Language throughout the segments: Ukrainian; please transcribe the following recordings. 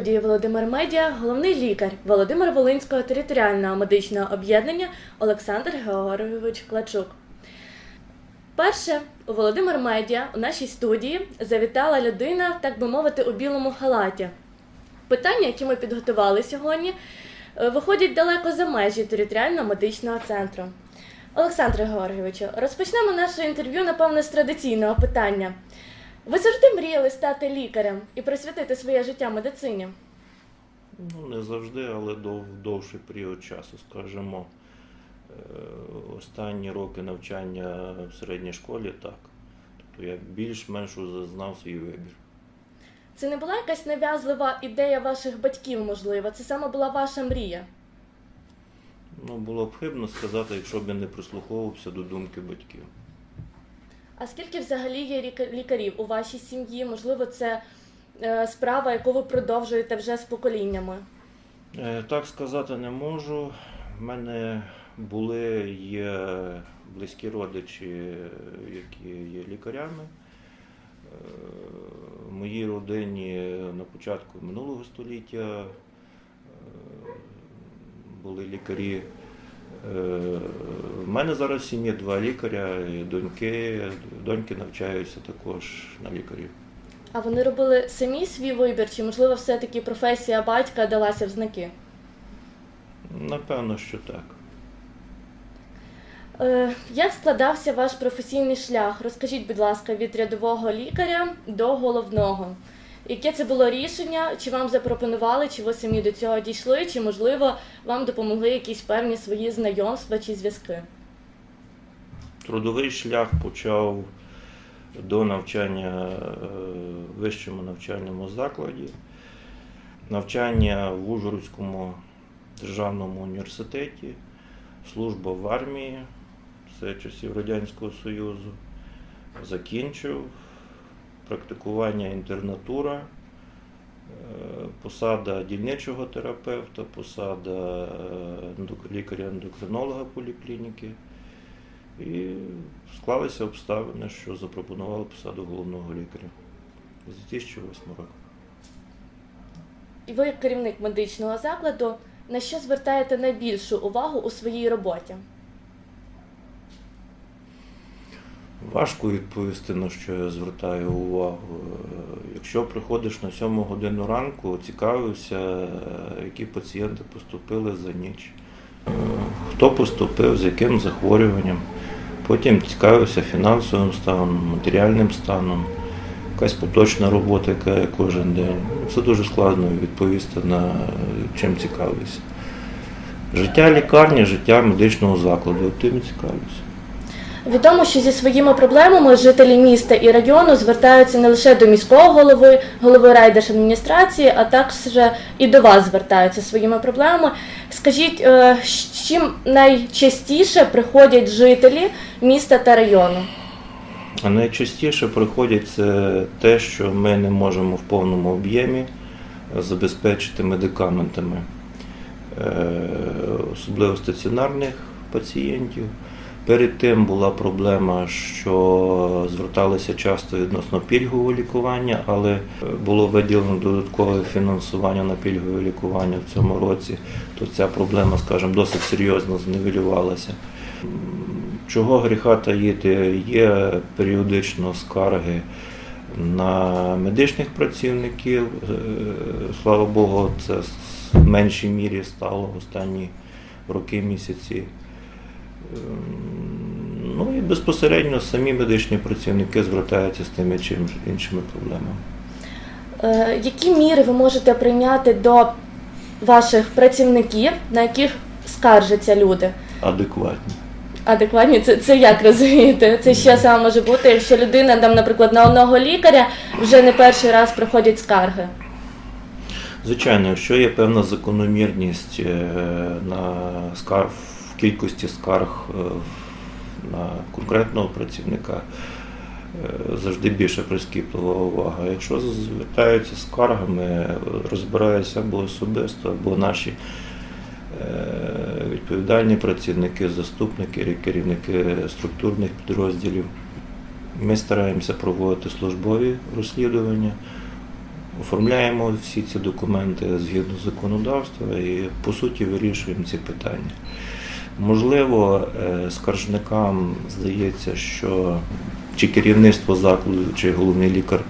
студії Володимир Медіа головний лікар Володимир Волинського територіального медичного об'єднання Олександр Георгійович Клачук. Перше у Володимир Медіа у нашій студії завітала людина, так би мовити, у білому халаті. Питання, які ми підготували сьогодні, е, виходять далеко за межі територіального медичного центру. Олександре Георгійовичу, розпочнемо наше інтерв'ю, напевно, з традиційного питання. Ви завжди мріяли стати лікарем і присвятити своє життя медицині? Ну, не завжди, але дов, довший період часу, скажімо. Е, Останні роки навчання в середній школі так. Тобто я більш-менш уже знав свій вибір. Це не була якась нав'язлива ідея ваших батьків, можливо, це саме була ваша мрія. Ну, було б хибно сказати, якщо б я не прислуховувався до думки батьків. А скільки взагалі є ліка- лікарів у вашій сім'ї? Можливо, це е, справа, яку ви продовжуєте вже з поколіннями? Е, Так сказати не можу. У мене були є близькі родичі, які є лікарями. Е, В моїй родині на початку минулого століття були лікарі. Е, В мене зараз в сім'ї два лікаря, і доньки. Доньки навчаються також на лікарів. А вони робили самі свій вибір, чи можливо все-таки професія батька далася в знаки? Напевно, що так. Е, як складався ваш професійний шлях? Розкажіть, будь ласка, від рядового лікаря до головного. Яке це було рішення? Чи вам запропонували, чи ви самі до цього дійшли, чи можливо вам допомогли якісь певні свої знайомства чи зв'язки? Трудовий шлях почав до навчання е, в вищому навчальному закладі, навчання в Ужгородському державному університеті, служба в армії, це часів Радянського Союзу, закінчив, практикування інтернатура, е, посада дільничого терапевта, посада е, лікаря-ендокринолога поліклініки. І склалися обставини, що запропонували посаду головного лікаря з 2008 року. Ви, керівник медичного закладу, на що звертаєте найбільшу увагу у своїй роботі? Важко відповісти, на що я звертаю увагу. Е, Якщо приходиш на 7 годину ранку, цікавився, е, які пацієнти поступили за ніч, е, хто поступив, з яким захворюванням. Потім цікавився фінансовим станом, матеріальним станом, якась поточна робота, яка є кожен день. Це дуже складно відповісти на чим цікавився. Життя лікарні, життя медичного закладу, тим цікавлюся. Відомо, що зі своїми проблемами жителі міста і району звертаються не лише до міського голови, голови райдержадміністрації, а також і до вас звертаються своїми проблемами. Скажіть, е, з чим найчастіше приходять жителі міста та району? Найчастіше приходять це те, що ми не можемо в повному об'ємі забезпечити медикаментами, Е, особливо стаціонарних пацієнтів. Перед тим була проблема, що зверталися часто відносно пільгового лікування, але е, було виділено додаткове фінансування на пільгове лікування в цьому році, то ця проблема, скажімо, досить серйозно зневелювалася. Чого гріха таїти, є періодично скарги на медичних працівників. Е, Слава Богу, це в меншій мірі стало в останні роки місяці. Ем, Ну і безпосередньо самі медичні працівники звертаються з тими чи іншими проблемами. Е, Які міри ви можете прийняти до ваших працівників, на яких скаржаться люди? Адекватні. Адекватні, це, це як розумієте? Це що саме може бути, якщо людина там, наприклад, на одного лікаря вже не перший раз приходять скарги. Звичайно, якщо є певна закономірність е, на скар... кількості скарг е, на конкретного працівника, е, завжди більше прискіплива увага. Якщо звертаються скаргами, розбираються або особисто, або наші е, відповідальні працівники, заступники, керівники структурних підрозділів. Ми стараємося проводити службові розслідування оформляємо всі ці документи згідно законодавства і по суті вирішуємо ці питання. Можливо, е, скаржникам здається, що чи керівництво закладу, чи головний лікар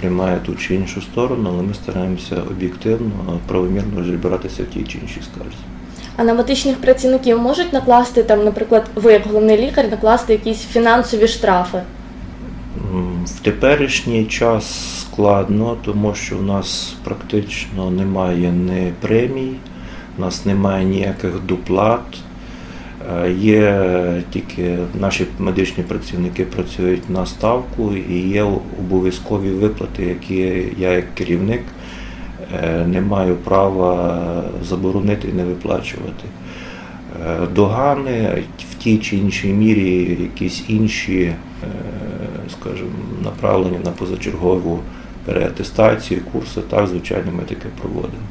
приймає ту чи іншу сторону, але ми стараємося об'єктивно, правомірно розібратися в тій чи іншій скарзі. А на медичних працівників можуть накласти там, наприклад, ви як головний лікар, накласти якісь фінансові штрафи? В теперішній час складно, тому що в нас практично немає ні премій, в нас немає ніяких доплат. Е, Є тільки наші медичні працівники працюють на ставку і є обов'язкові виплати, які я як керівник е, не маю права заборонити і не виплачувати. Е, Догани в тій чи іншій мірі якісь інші, е, скажімо, направлені на позачергову переатестацію, курси, так, звичайно, ми таке проводимо.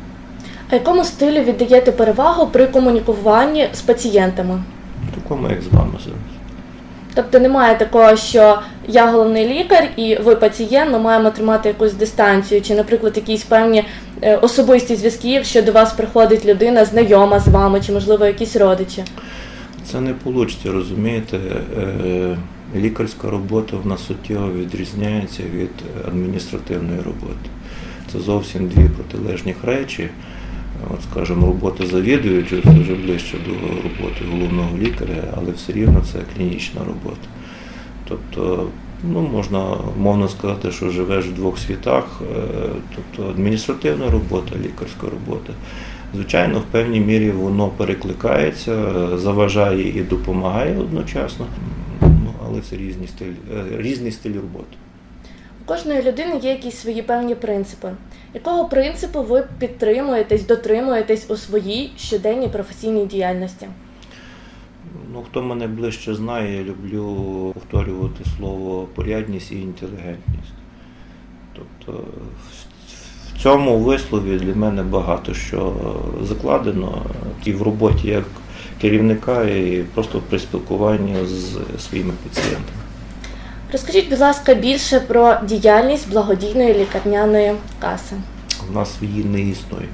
Якому стилю віддаєте перевагу при комунікуванні з пацієнтами? Такому, як з вами зараз. Тобто немає такого, що я головний лікар і ви пацієнт, ми маємо тримати якусь дистанцію, чи, наприклад, якісь певні е, особисті зв'язки, якщо до вас приходить людина знайома з вами, чи можливо якісь родичі. Це не вийде, розумієте. Е, Лікарська робота в нас суттєво відрізняється від адміністративної роботи. Це зовсім дві протилежні речі. От, скажімо, робота завідуючого це вже ближче до роботи головного лікаря, але все рівно це клінічна робота. Тобто, ну, можна мовно сказати, що живеш в двох світах, е, тобто адміністративна робота, лікарська робота. Звичайно, в певній мірі воно перекликається, заважає і допомагає одночасно, ну, але це різні стиль, е, різний стиль роботи. У кожної людини є якісь свої певні принципи. Якого принципу ви підтримуєтесь, дотримуєтесь у своїй щоденній професійній діяльності? Ну, хто мене ближче знає, я люблю повторювати слово порядність і інтелігентність. Тобто в- цьому вислові для мене багато що закладено і в роботі як керівника, і просто при спілкуванні з своїми пацієнтами. Розкажіть, будь ласка, більше про діяльність благодійної лікарняної каси. У нас її не існує.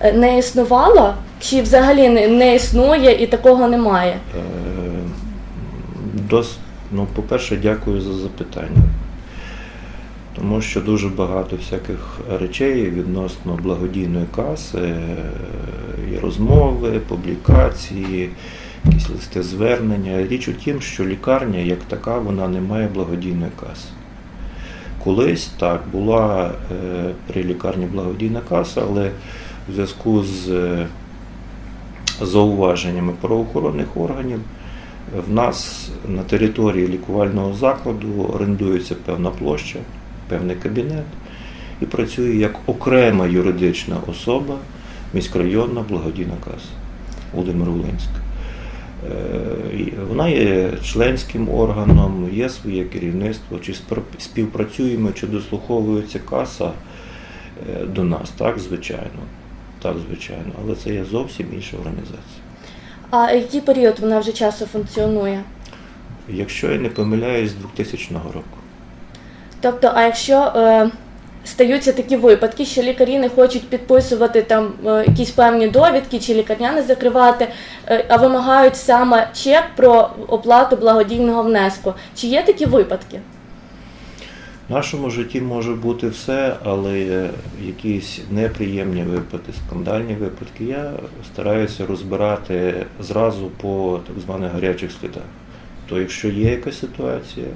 Е, Не існувало чи взагалі не, не існує і такого немає? Е, Дос... Ну, по-перше, дякую за запитання. Тому що дуже багато всяких речей відносно благодійної каси, е, і розмови, публікації, якісь листи звернення. Річ у тім, що лікарня як така вона не має благодійної каси. Колись так була е, при лікарні благодійна каса, але в зв'язку з е, зауваженнями правоохоронних органів в нас на території лікувального закладу орендується певна площа, певний кабінет і працює як окрема юридична особа міськрайонна благодійна каса Володимир Волинська. Е, Вона є членським органом, є своє керівництво, чи співпрацюємо, чи дослуховується каса е, до нас, так, звичайно. Так, звичайно, але це є зовсім інша організація. А який період вона вже часу функціонує? Якщо я не помиляюсь, з 2000 року. Тобто, а якщо е, стаються такі випадки, що лікарі не хочуть підписувати там е, якісь певні довідки чи лікарняни закривати, е, а вимагають саме чек про оплату благодійного внеску. Чи є такі випадки? В нашому житті може бути все, але е, якісь неприємні випадки, скандальні випадки я стараюся розбирати зразу по так званих гарячих слідах. То якщо є якась ситуація,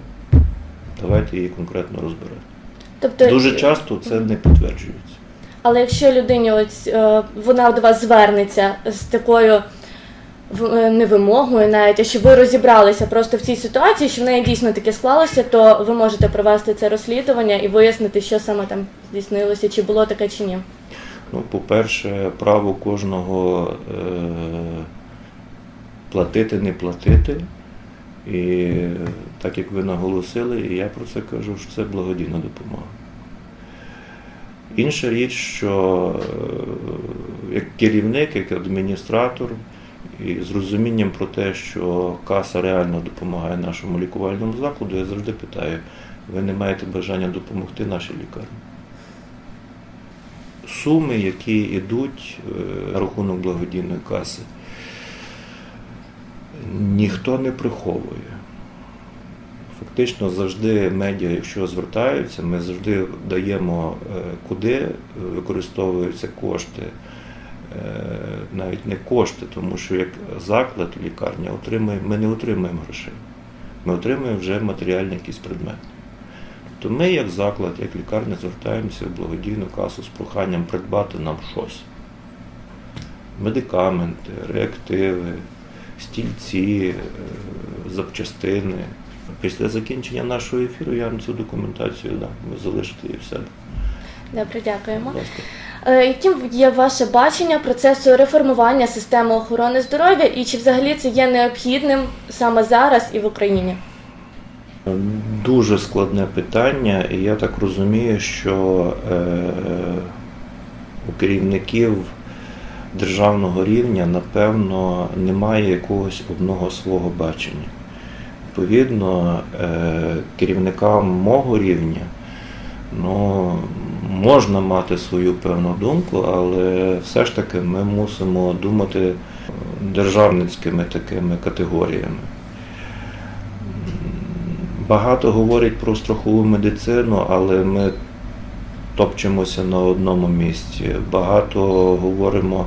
давайте її конкретно розбирати. Тобто, Дуже часто це не підтверджується. Але якщо людині ось, е, вона до вас звернеться з такою е, не вимогою, навіть а що ви розібралися просто в цій ситуації, що в неї дійсно таке склалося, то ви можете провести це розслідування і вияснити, що саме там здійснилося, чи було таке чи ні. Ну, по-перше, право кожного е, платити, не платити. І так як ви наголосили, і я про це кажу, що це благодійна допомога. Інша річ, що е, як керівник, як адміністратор, і з розумінням про те, що каса реально допомагає нашому лікувальному закладу, я завжди питаю, ви не маєте бажання допомогти нашій лікарні? суми, які йдуть е, на рахунок благодійної каси, ніхто не приховує. Фактично завжди медіа, якщо звертаються, ми завжди даємо, е, куди використовуються кошти. Е, Навіть не кошти, тому що як заклад лікарня отримує, ми не отримуємо грошей. Ми отримуємо вже матеріальний якийсь предмет. То ми, як заклад, як лікарня, звертаємося в благодійну касу з проханням придбати нам щось. Медикаменти, реактиви, стільці, е, запчастини. Після закінчення нашого ефіру я вам цю документацію дам. Ви залишите її в себе. Добре, дякуємо. Е, Яким є ваше бачення процесу реформування системи охорони здоров'я і чи взагалі це є необхідним саме зараз і в Україні? Дуже складне питання, і я так розумію, що е, у керівників державного рівня, напевно, немає якогось одного свого бачення. Відповідно, е, керівникам мого рівня ну, можна мати свою певну думку, але все ж таки ми мусимо думати державницькими такими категоріями. Багато говорять про страхову медицину, але ми топчемося на одному місці. Багато говоримо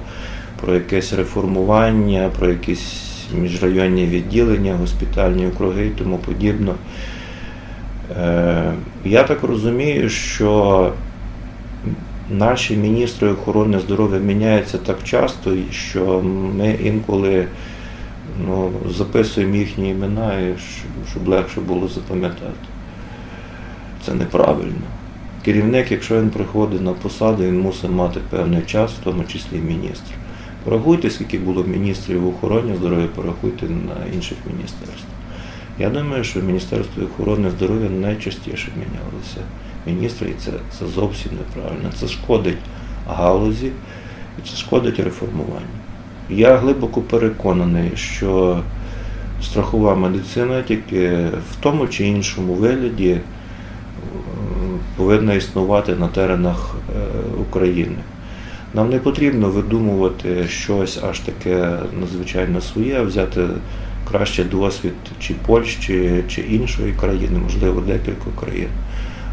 про якесь реформування, про якісь міжрайонні відділення, госпітальні округи і тому подібне. Я так розумію, що наші міністри охорони здоров'я міняються так часто, що ми інколи ну, записуємо їхні імена, щоб легше було запам'ятати. Це неправильно. Керівник, якщо він приходить на посаду, він мусить мати певний час, в тому числі міністр. Порахуйте, скільки було міністрів в охороні здоров'я, порахуйте на інших міністерствах. Я думаю, що в Міністерстві охорони здоров'я найчастіше мінялися міністри, і це, це зовсім неправильно. Це шкодить галузі і це шкодить реформуванню. Я глибоко переконаний, що страхова медицина тільки в тому чи іншому вигляді е, повинна існувати на теренах е, України. Нам не потрібно видумувати щось аж таке надзвичайно своє, а взяти краще досвід чи Польщі, чи іншої країни, можливо, декілька країн.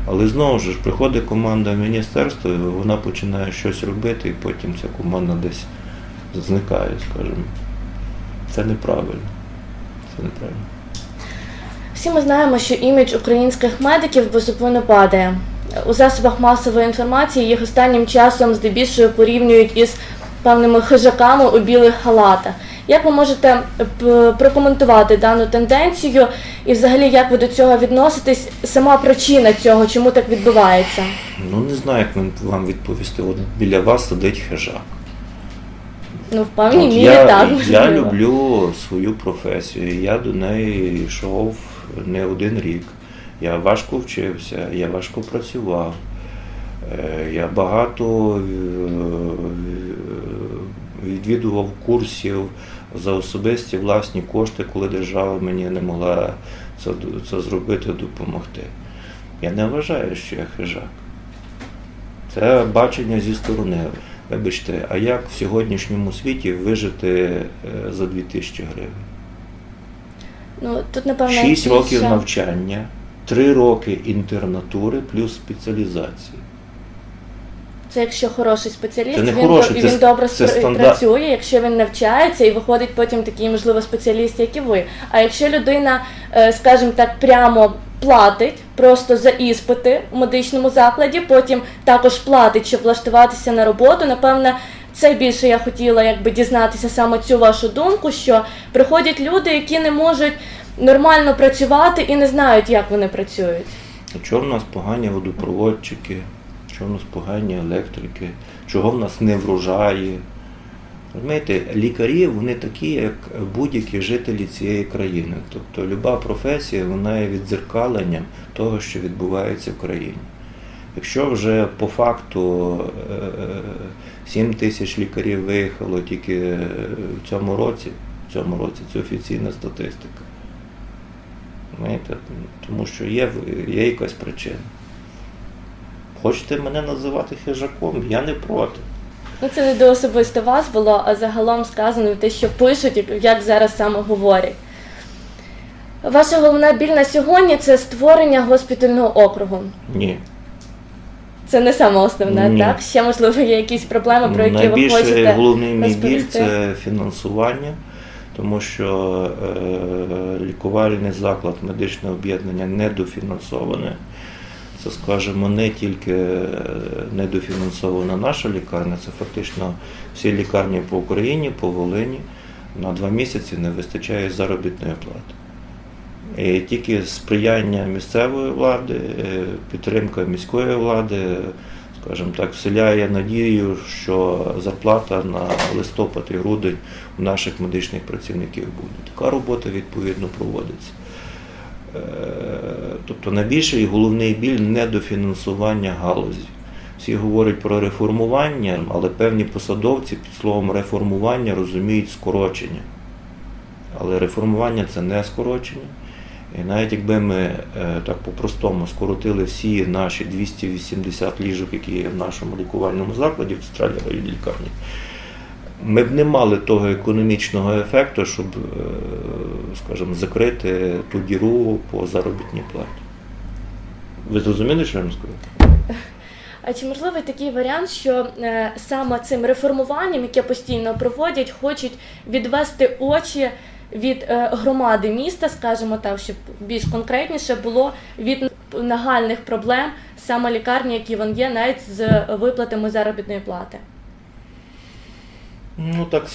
Але знову ж приходить команда в міністерство, вона починає щось робити, і потім ця команда десь зникає, скажімо. Це неправильно. Це неправильно. Всі ми знаємо, що імідж українських медиків безупинно падає. У засобах масової інформації їх останнім часом здебільшого порівнюють із певними хижаками у білих халатах. Як ви можете прокоментувати дану тенденцію і взагалі як ви до цього відноситесь? Сама причина цього, чому так відбувається? Ну не знаю, як вам- відповісти. От біля вас сидить хижак. Ну, в певній От мірі я, так. я можливо. люблю свою професію. Я до неї йшов не один рік. Я важко вчився, я важко працював. Е, Я багато е, відвідував курсів за особисті власні кошти, коли держава мені не могла це, це зробити, допомогти. Я не вважаю, що я хижак. Це бачення зі сторони. Вибачте, а як в сьогоднішньому світі вижити е, за 2000 гривень? Ну, тут, напевно, 6 років навчання, 3 роки інтернатури плюс спеціалізації. Це якщо хороший спеціаліст, Це не він, хороший, це він с- добре це стандарт. працює, якщо він навчається і виходить потім такий, можливо, спеціаліст, як і ви. А якщо людина, е, скажімо так, прямо платить просто за іспити в медичному закладі, потім також платить, щоб влаштуватися на роботу, напевне. Це більше я хотіла якби дізнатися саме цю вашу думку, що приходять люди, які не можуть нормально працювати і не знають, як вони працюють. Чого в нас погані водопроводчики, чого в нас погані електрики, чого в нас не врожаї. Розумієте, лікарі вони такі, як будь-які жителі цієї країни. Тобто люба професія вона є віддзеркаленням того, що відбувається в країні. Якщо вже по факту е, 7 тисяч лікарів виїхало тільки е, в цьому році, в цьому році це офіційна статистика. Знаєте, тому що є, є якась причина. Хочете мене називати хижаком? Я не проти. Ну, це не до особисто вас було, а загалом сказано те, що пишуть, як- зараз саме говорять. Ваша головна біль на сьогодні це створення госпітального округу. Ні. Це не саме основне, Ні. так? Ще можливо є якісь проблеми, про які ви Найбільше хочете. головний мій біль розповісти? це фінансування, тому що е, лікувальний заклад, медичне об'єднання недофінансоване. Це, скажімо, не тільки е, недофінансована наша лікарня, це фактично всі лікарні по Україні, по Волині. На два місяці не вистачає заробітної плати. І тільки сприяння місцевої влади, е, підтримка міської влади, скажімо так, вселяє надію, що зарплата на листопад і грудень у наших медичних працівників буде. Така робота відповідно проводиться. Е, Тобто найбільший і головний біль недофінансування галузі. Всі говорять про реформування, але певні посадовці під словом реформування розуміють скорочення. Але реформування це не скорочення. І навіть якби ми е, так по-простому скоротили всі наші 280 ліжок, які є в нашому лікувальному закладі в центральній районній лікарні, ми б не мали того економічного ефекту, щоб, е, скажімо, закрити ту діру по заробітній платі. Ви зрозуміли, що я вам скажу? А чи можливий такий варіант, що е, саме цим реформуванням, яке постійно проводять, хочуть відвести очі від е, громади міста, скажімо так, щоб більш конкретніше було від нагальних проблем саме лікарні, які вон є, навіть з виплатами заробітної плати? Ну так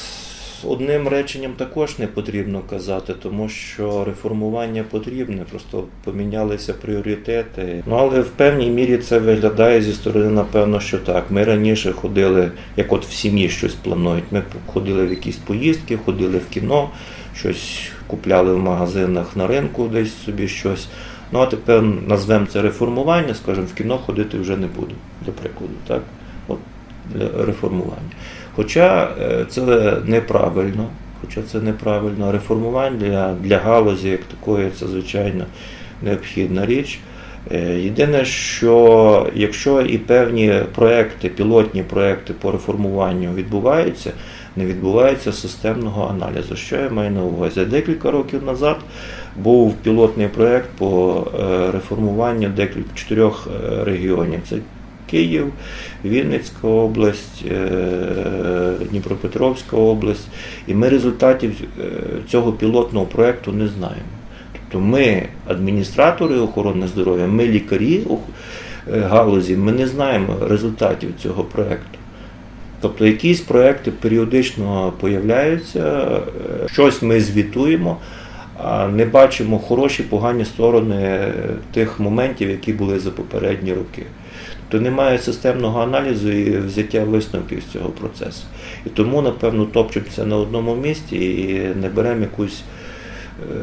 одним реченням також не потрібно казати, тому що реформування потрібне, просто помінялися пріоритети. Ну але в певній мірі це виглядає зі сторони, напевно, що так. Ми раніше ходили, як от в сім'ї щось планують. Ми ходили в якісь поїздки, ходили в кіно, щось купляли в магазинах на ринку, десь собі щось. Ну а тепер назвемо це реформування, скажімо, в кіно ходити вже не буду, для прикладу, так? От реформування. Хоча е, це неправильно, хоча це неправильно, реформування для, для галузі як такої це звичайно необхідна річ. Е, Єдине, що якщо і певні проекти, пілотні проекти по реформуванню відбуваються, не відбувається системного аналізу. Що я маю на увазі? Декілька років назад був пілотний проект по е, реформуванню декілька чотирьох е, регіонів. Це Київ, Вінницька область, е, Дніпропетровська область. І ми результатів цього пілотного проекту не знаємо. Тобто ми, адміністратори охорони здоров'я, ми лікарі галузі, ми не знаємо результатів цього проекту. Тобто якісь проекти періодично появляються, е, щось ми звітуємо, а не бачимо хороші, погані сторони е, тих моментів, які були за попередні роки. Тобто немає системного аналізу і взяття висновків з цього процесу. І тому, напевно, топчемося на одному місці і не беремо якусь е,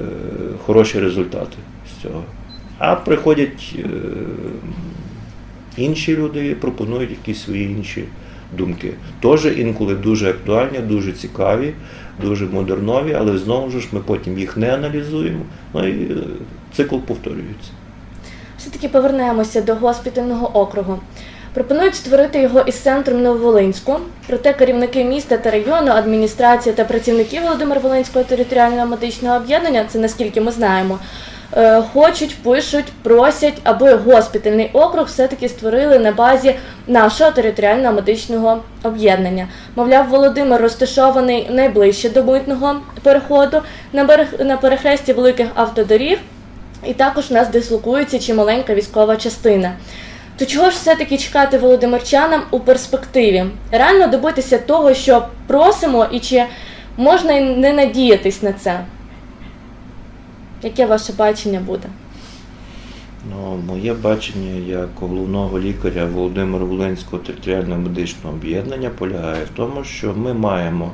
хороші результати з цього. А приходять е, інші люди і пропонують якісь свої інші думки. Теж інколи дуже актуальні, дуже цікаві, дуже модернові, але знову ж ми потім їх не аналізуємо. Ну і е, цикл повторюється. Все-таки повернемося до госпітального округу. Пропонують створити його із центром Нововолинську. Проте керівники міста та району, адміністрація та працівники Володимир-Волинського територіального медичного об'єднання, це наскільки ми знаємо, хочуть, пишуть, просять, аби госпітальний округ все-таки створили на базі нашого територіального медичного об'єднання. Мовляв, Володимир розташований найближче до митного переходу на берег на перехресті великих автодоріг. І також у нас дислокується чималенька військова частина. То чого ж все-таки чекати володимирчанам у перспективі? Реально добитися того, що просимо, і чи можна не надіятись на це? Яке ваше бачення буде? Ну, моє бачення як головного лікаря Володимира Волинського територіального медичного об'єднання полягає в тому, що ми маємо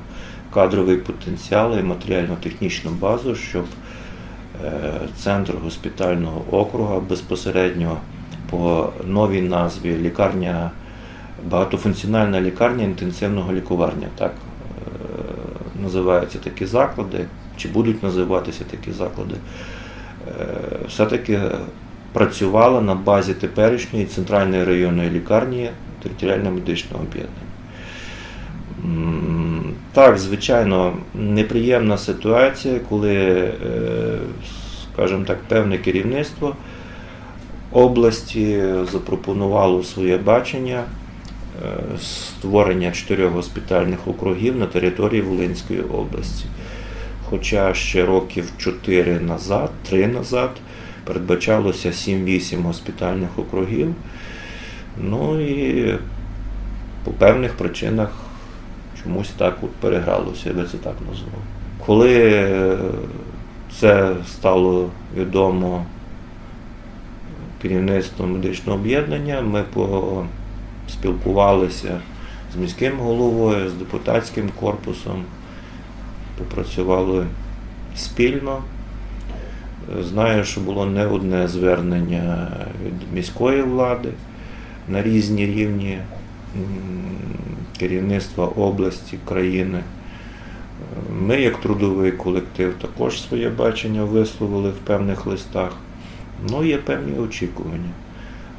кадровий потенціал і матеріально-технічну базу, щоб е, центр госпітального округа безпосередньо по новій назві лікарня, багатофункціональна лікарня інтенсивного лікування. Так е, називаються такі заклади, чи будуть називатися такі заклади. Е, Все-таки працювала на базі теперішньої центральної районної лікарні територіального медичного об'єднання. Так, звичайно, неприємна ситуація, коли, е, скажімо так, певне керівництво області запропонувало своє бачення е, створення чотирьох госпітальних округів на території Волинської області. Хоча ще років 4 назад, 3 назад передбачалося 7-8 госпітальних округів. Ну і по певних причинах чомусь так от перегралося, я би це так назвав. Коли е, це стало відомо керівництвом медичного об'єднання, ми поспілкувалися з міським головою, з депутатським корпусом, попрацювали спільно. Знаю, що було не одне звернення від міської влади на різні рівні керівництва області, країни. Ми, як трудовий колектив, також своє бачення висловили в певних листах. Ну, є певні очікування.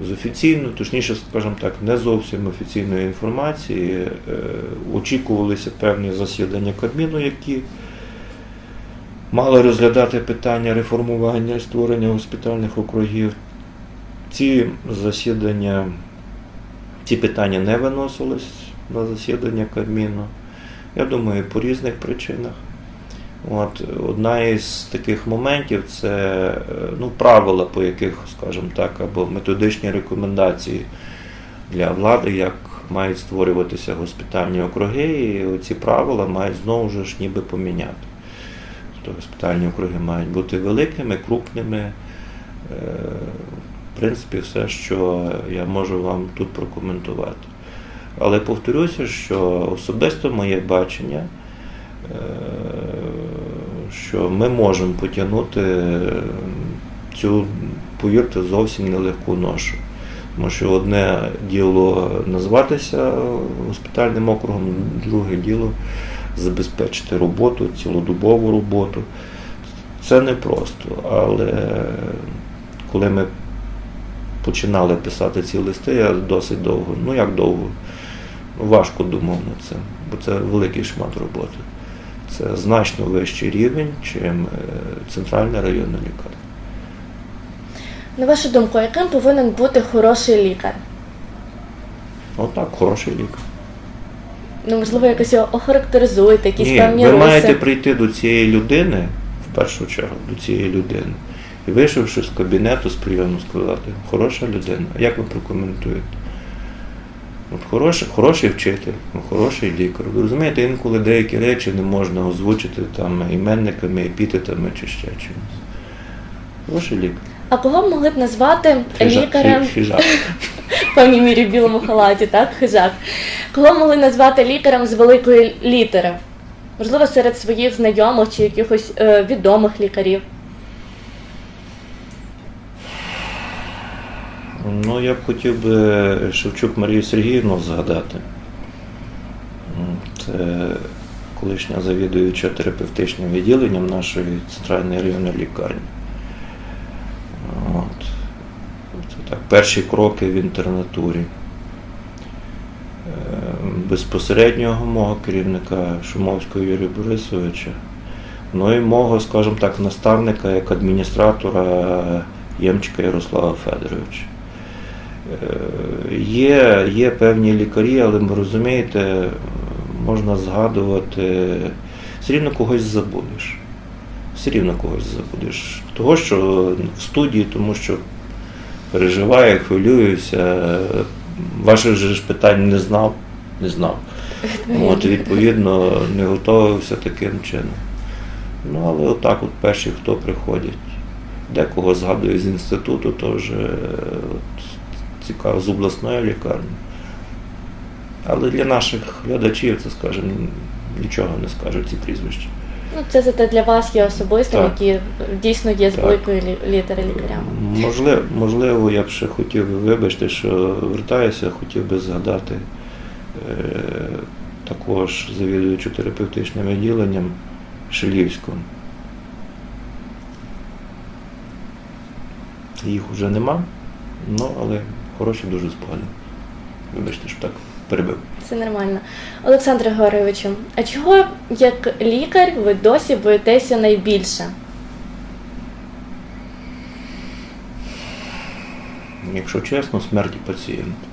З офіційно, точніше, скажімо так, не зовсім офіційної інформації, е, очікувалися певні засідання Кабміну, які мали розглядати питання реформування і створення госпітальних округів. Ці засідання, ці питання не виносились на засідання Кабміну. Я думаю, по різних причинах. От, одна із таких моментів це е, ну, правила, по яких, скажімо так, або методичні рекомендації для влади, як мають створюватися госпітальні округи, і ці правила мають знову ж ніби поміняти. Тобто госпітальні округи мають бути великими, крупними. Е, В принципі, все, що я можу вам тут прокоментувати. Але повторюся, що особисто моє бачення, е, що ми можемо потягнути цю, повірте, зовсім нелегку ношу. Тому що одне діло назватися госпітальним округом, друге діло забезпечити роботу, цілодобову роботу. Це непросто, але коли ми починали писати ці листи, я досить довго, ну як довго, ну, важко думав над цим, бо це великий шмат роботи. Це значно вищий рівень, чим е, центральна районна лікарня. На вашу думку, яким повинен бути хороший лікар? Отак, хороший лікар. Ну, можливо, якось його охарактеризуєте, якісь Ні, певні ви риси. маєте прийти до цієї людини, в першу чергу, до цієї людини, і вийшовши з кабінету з прийому, сказати, хороша людина. Як ви прокоментуєте? От хороший, хороший вчитель, ну, хороший лікар. Ви розумієте, інколи деякі речі не можна озвучити там іменниками, епітетами чи ще чимось. Хороший лікар. А кого б могли б назвати Хижак, лікарем хижак. в певній мірі в білому халаті, так? Хижак. Кого могли назвати лікарем з великої літери? Можливо, серед своїх знайомих чи якихось е, відомих лікарів. Ну, я б хотів би Шевчук Марію Сергіївну згадати. Це колишня завідуюча терапевтичним відділенням нашої центральної районної лікарні. От. Це так, перші кроки в інтернатурі. Е, Безпосереднього мого керівника Шумовського Юрія Борисовича, ну і мого, скажімо так, наставника як адміністратора Ємчика Ярослава Федоровича. Е, Є, є певні лікарі, але ви розумієте, можна згадувати, все рівно когось забудеш. Все рівно когось забудеш. Того, що в студії, тому що переживаю, хвилююся, ваших же ж питань не знав, не знав. От, відповідно, не готувався таким чином. Ну, але отак от перші, хто приходять. Декого згадую з інституту, теж е, от, цікаво, з обласної лікарні. Але для наших глядачів це, скажімо, нічого не скажуть ці прізвища. Ну, це зате для вас є особистим, Так. які дійсно є з великої літери лікарями. Можливо, можливо, я б ще хотів би, вибачте, що вертаюся, хотів би згадати е, також завідуючу терапевтичним відділенням Шилівську. їх вже нема. Ну, але хороші дуже спогади. Вибачте, що так перебив. Це нормально. Олександре Григоровичу, а чого як лікар ви досі боїтеся найбільше? Якщо чесно, смерті пацієнта.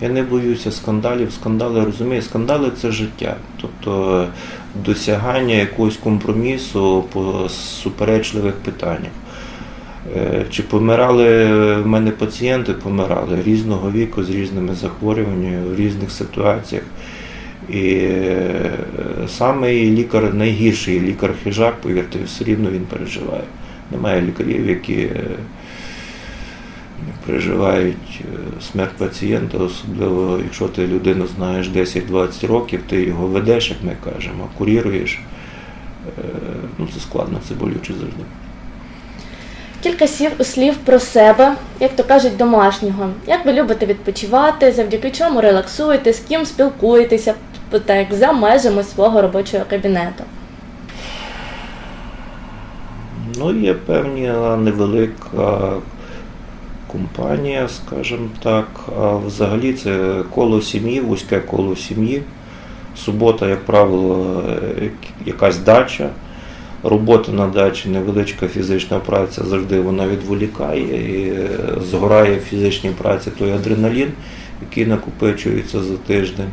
Я не боюся скандалів. Скандали розумію, скандали це життя. Тобто досягання якогось компромісу по суперечливих питаннях. Е, Чи помирали в мене пацієнти, помирали різного віку, з різними захворюваннями, в різних ситуаціях. І е, саме лікар, найгірший лікар хижак, повірте, все рівно він переживає. Немає лікарів, які е, переживають е, смерть пацієнта, особливо якщо ти людину знаєш 10-20 років, ти його ведеш, як ми кажемо, куріруєш. Е, Ну, це складно, це болюче завжди. Кілька слів про себе, як то кажуть, домашнього. Як ви любите відпочивати, завдяки чому релаксуєте, з ким спілкуєтеся, так, за межами свого робочого кабінету. Ну, є певна невелика компанія, скажімо так. А взагалі це коло сім'ї, вузьке коло сім'ї. Субота, як правило, е, якась дача. Робота на дачі, невеличка фізична праця завжди вона відволікає і е, згорає в фізичній праці той адреналін, який накопичується за тиждень.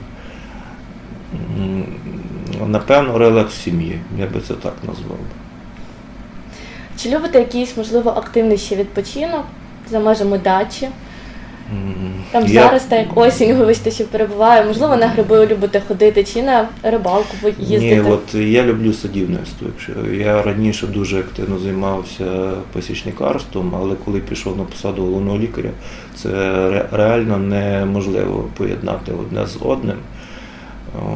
Напевно, релакс сім'ї, я би це так назвав. Чи любите якийсь, можливо, активний ще відпочинок за межами дачі? Там я- зараз, так як осінь, вибачте, що перебуває, можливо, на гриби любите ходити, чи на рибалку ви їздите? Ні, от я люблю садівництво. Якщо я раніше дуже активно займався пасічникарством, але коли пішов на посаду головного лікаря, це ре- реально неможливо поєднати одне з одним.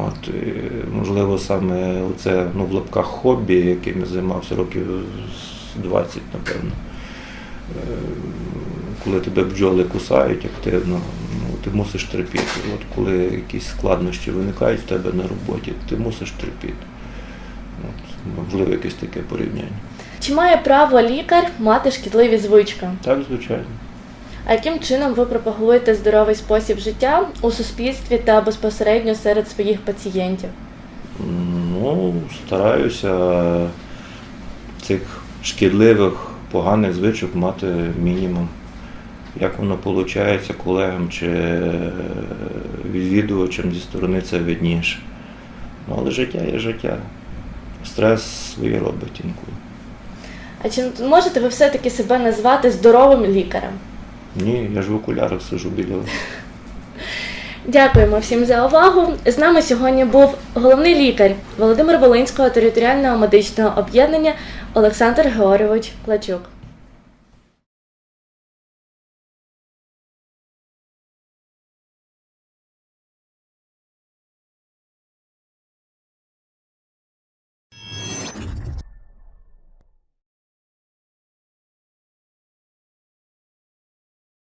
От, і, можливо, саме це ну, в лапках хобі, яким я займався років з 20, напевно. Е, Коли тебе бджоли кусають активно, ну, ти мусиш терпіти. От коли якісь складнощі виникають в тебе на роботі, ти мусиш терпіти. От, можливо, якесь таке порівняння. Чи має право лікар мати шкідливі звички? Так, звичайно. А яким чином ви пропагуєте здоровий спосіб життя у суспільстві та безпосередньо серед своїх пацієнтів? Ну, стараюся цих шкідливих, поганих звичок мати мінімум. Як воно виходить колегам чи е, відвідувачам зі сторони це видніше. Ну, але життя є життя. Стрес своє робить інколи. А чи можете ви все-таки себе назвати здоровим лікарем? Ні, я ж в окулярах сижу біля вас. Дякуємо всім за увагу. З нами сьогодні був головний лікар Володимир Волинського територіального медичного об'єднання Олександр Георгійович Клачук.